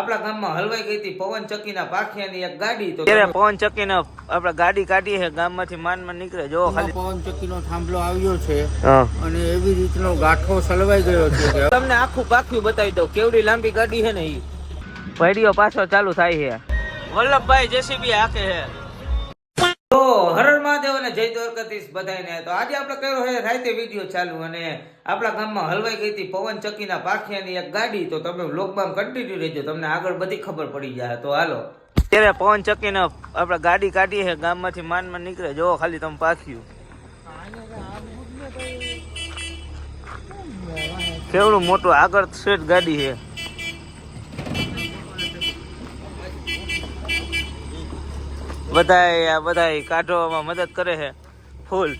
આપણા ગામમાં હલવાઈ ગઈ હતી પવન ચક્કીના પાખિયાની એક ગાડી તો ત્યારે પવન ચક્કીના આપણે ગાડી કાઢી છે ગામમાંથી માનમાં નીકળે જો ખાલી પવન ચક્કીનો થાંભલો આવ્યો છે અને એવી રીતનો ગાંઠો સલવાઈ ગયો છે તમને આખું પાખ્યું બતાવી દઉં કેવડી લાંબી ગાડી છે ને એ ભાઈડીઓ પાછો ચાલુ થાય છે. વલ્લભભાઈ જેસીબી હાકે છે. જય દ્વારકાધીશ બધાને તો આજે આપણે કર્યો છે રાતે વીડિયો ચાલુ અને આપણા ગામમાં હલવાઈ ગઈ હતી પવન ચક્કીના પાખિયાની એક ગાડી. તો તમે વ્લોગમાં કન્ટિન્યુ રહેજો, તમને આગળ બધી ખબર પડી જાય. તો હાલો. ત્યારે પવન ચક્કીને આપણે ગાડી કાઢી છે, ગામમાંથી માનમાં નીકળે. જો ખાલી તમે પાખ્યું. કેવડું મોટું આગળ સેટ ગાડી છે. બધાય આ બધાય કાઢવામાં મદદ કરે છે. ફૂલ.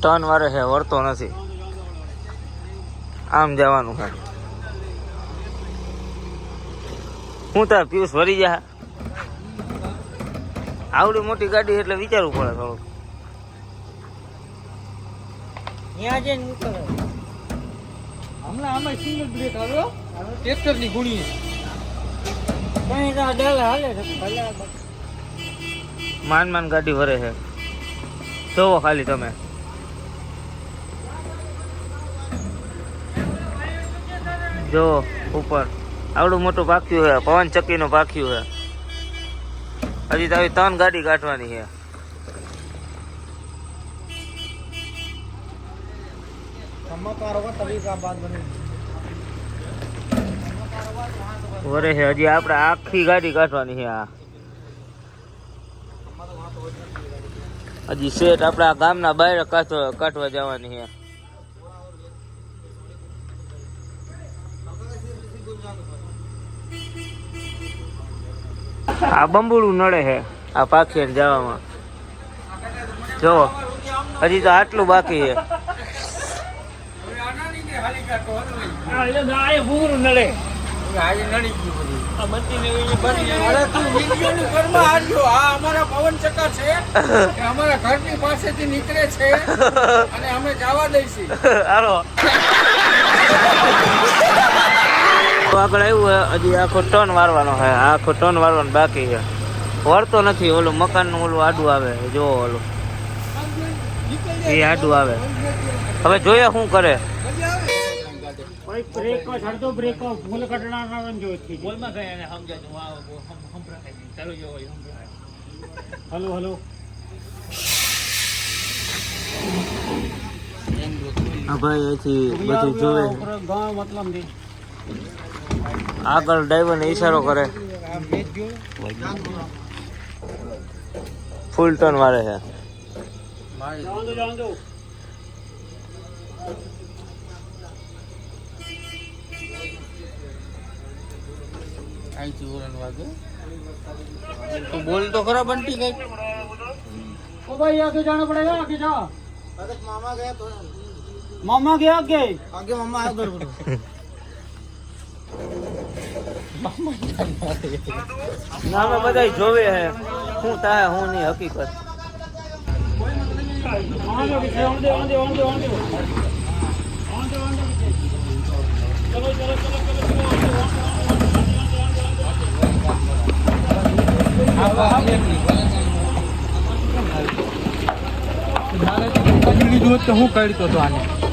ટર્ન વારે છે, વળતો નથી. આમ જવાનું છે. હું તાર પિયુષ ભરી જા. આવડી મોટી ગાડી એટલે વિચારવું પડે થોડું ત્યાં જઈને નીકળે હમણાં આમાં સિંગલ બ્રેક આવ્યો ટ્રેક્ટરની ગુણી કઈ ડાલ હાલે માન માન ગાડી ભરે છે. જોવો ખાલી તમે. જો ઉપર. આવડું મોટું પાક્યું છે પવન ચક્કી નું પાક્યું છે હજી તો ત્રણ ગાડી કાઢવાની છે વરે છે હજી આપણે આખી ગાડી કાઢવાની છે આ. હજી શેઠ આપણા ગામના બહાર કાઢવા જવાની છે આ બંબુડું નડે છે આ પાખી જવામાં. જો હજી તો આટલું બાકી છે. અમારા ઘરની પાસેથી નીકળે છે અને અમે જવા દઈશું આગળ આવ્યું હજી આખો ટન વારવાનો છે આખો ટન વારવાનો બાકી છે. વળતો નથી, ઓલું મકાનનું ઓલું આડું આવે જો ઓલું. એ આડું આવે. હવે જોઈએ શું કરે. ભાઈ, અહીંથી બધું જોવે. આગળ ડ્રાઈવર ને ઈશારો કરે ફૂલ ટન વારે છે જાણ દો જાણ દો તું બોલ તો ખરા બંટી કઈ ओ भाई आगे जाना पड़ेगा आगे जा मामा गया तो मामा गया आगे आगे मामा है उधर નામે બધા જોવે હે. હું તાહે, હું ની હકીકત. મારે તો હું કાઢતો હતો આને.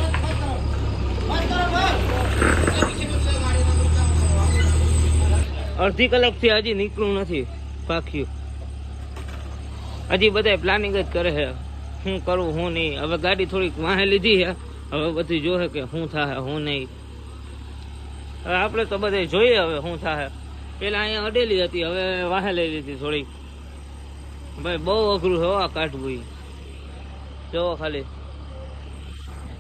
અડધી કલાકથી હજી નીકળું નથી. પાખ્યું હજી બધા પ્લાનિંગ જ કરે છે. શું કરવું શું નહીં. હવે ગાડી થોડીક વાહે લીધી છે. હવે બધી જોશે કે શું થાય શું નહીં. હવે આપણે તો બધે જોઈએ હવે શું થાય પેલા અહીંયા અડેલી હતી, હવે વાહે લઈ લીધી થોડીક. ભાઈ, બહુ અઘરું છે આ કાઢવું જોવો ખાલી.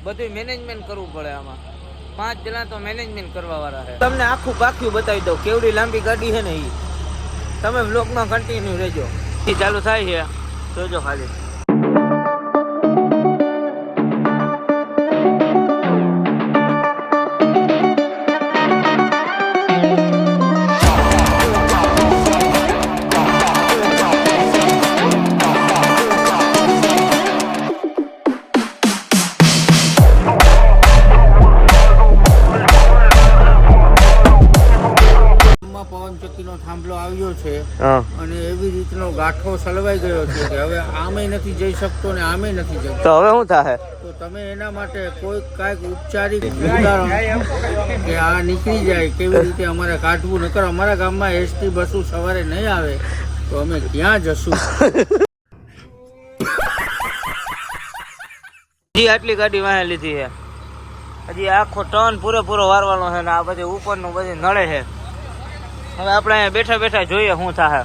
બધું મેનેજમેન્ટ કરવું પડે આમાં. પાંચ જણા તો મેનેજમેન્ટ કરવા વાળા છે. તમને આખું પાખ્યું બતાવી દઉં કેવડી લાંબી ગાડી છે ને એ તમે બ્લોગમાં કન્ટિન્યુ રહેજો. એ ચાલુ થાય છે. જોજો ખાલી. છે અને એવી રીતનો ગાંઠો સલવાઈ ગયો છે કે હવે આમે નથી જઈ શકતો ને આમે નથી જઈ તો હવે શું થાય? તો તમે એના માટે કોઈ કાંઈક ઉપચારિક ઉદાહરણ કે આ નીકળી જાય કેવી રીતે અમારે કાઢવું? નકર અમારા ગામમાં એસટી બસો સવારે નહીં આવે તો અમે ક્યાં જશું? હજી આટલી ગાડી વાહે લીધી છે. હજી આખો ટર્ન પૂરેપૂરો વારવાનો છે ને આ બધી ઉપરનું બધી નળે છે. હવે આપણે અહીંયા બેઠા બેઠા જોઈએ શું થાય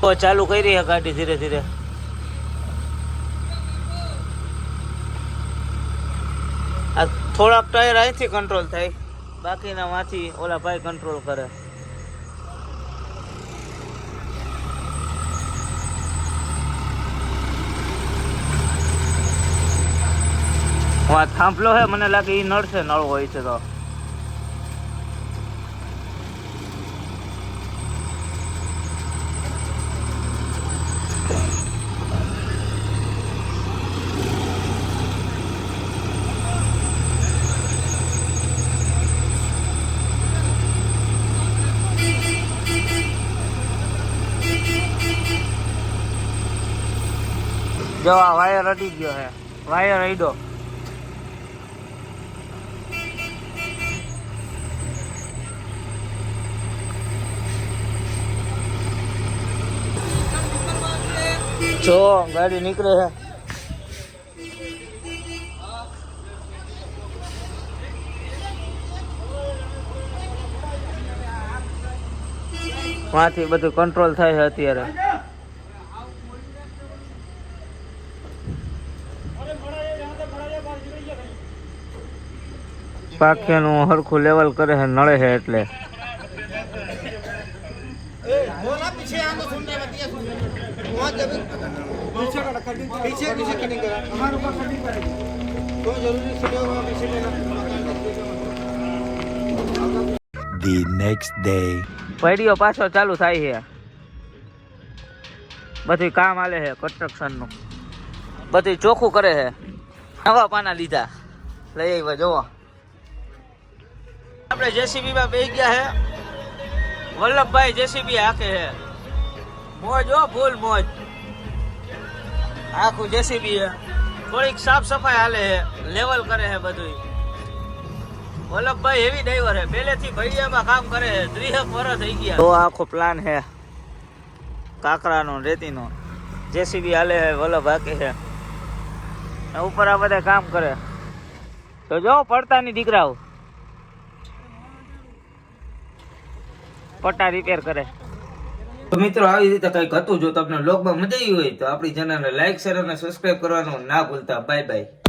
તો ચાલુ કરી છે ગાડી ધીરે ધીરે. આ થોડાક ટાયર અહીંથી કંટ્રોલ થાય. બાકીના માંથી ઓલા ભાઈ કંટ્રોલ કરે. આ થાંભલો હે, મને લાગે એ નળ છે, નળ હોય છે તો. જો આ વાયર અડી ગયો છે વાયર અડ્યો જો ગાડી નીકળે છે માંથી બધું કંટ્રોલ થાય છે અત્યારે પાખિયાનું હરખું લેવલ કરે છે નળે છે એટલે. the next day. પડ્યો પાછો ચાલુ થાય છે. બધું કામ આલે છે કન્સ્ટ્રક્શનનું બધું ચોખ્ખું કરે છે. નવા પાના લીધા. લઈ આવ્યા જોવો. આપણે જેસીબી માં બેસી ગયા હે. વલ્લભભાઈ જેસીબી હાકે હે. મોજ હો, ફૂલ મોજ. આખું જેસીબી હે. થોડીક સાફ સફાઈ હાલે હે. લેવલ કરે હે બધું વલ્લભભાઈ હેવી ડ્રાઈવર હે. પહેલેથી ભૈયામાં કામ કરે હે. ત્રીસેક વર્ષ થઈ ગયા. તો આખો પ્લાન હે. કાકરાનો રેતીનો. જેસીબી હાલે હે, વલ્લભ હાકે હે. ઉપર આ બધા કામ કરે. તો જો પડતાની દીકરાઓ. પટ્ટા રિપેર કરે. તો મિત્રો, આવી રીતે કંઈક હતું, જો તમને લોકમાં મજા આવી હોય, તો આપણી ચેનલને લાઈક શેર અને સબસ્ક્રાઈબ કરવાનું ના ભૂલતા. Bye bye